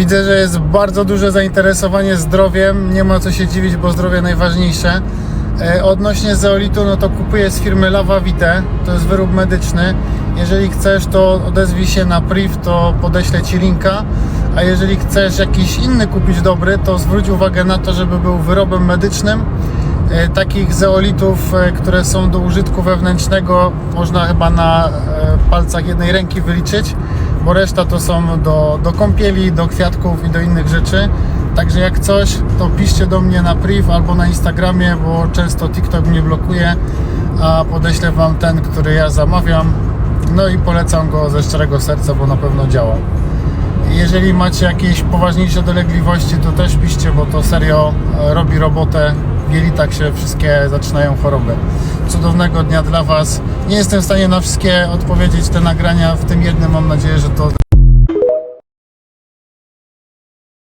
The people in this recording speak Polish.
Widzę, że jest bardzo duże zainteresowanie zdrowiem. Nie ma co się dziwić, bo zdrowie najważniejsze. E, Odnośnie zeolitu, no to kupuję z firmy Lava Vite. To jest wyrób medyczny. Jeżeli chcesz, to odezwij się na priv, to podeślę Ci linka. A jeżeli chcesz jakiś inny kupić dobry, to zwróć uwagę na to, żeby był wyrobem medycznym. E, Takich zeolitów, e, które są do użytku wewnętrznego, można chyba na palcach jednej ręki wyliczyć, bo reszta to są do, do kąpieli, do kwiatków i do innych rzeczy. Także jak coś, to piszcie do mnie na priv albo na Instagramie, bo często TikTok mnie blokuje, a podeślę Wam ten, który ja zamawiam. No i polecam go ze szczerego serca, bo na pewno działa. Jeżeli macie jakieś poważniejsze dolegliwości, to też piszcie, bo to serio e, robi robotę. Jelitach się wszystkie zaczynają choroby. Cudownego dnia dla Was. Nie jestem w stanie na wszystkie odpowiedzieć te nagrania, w tym jednym mam nadzieję, że to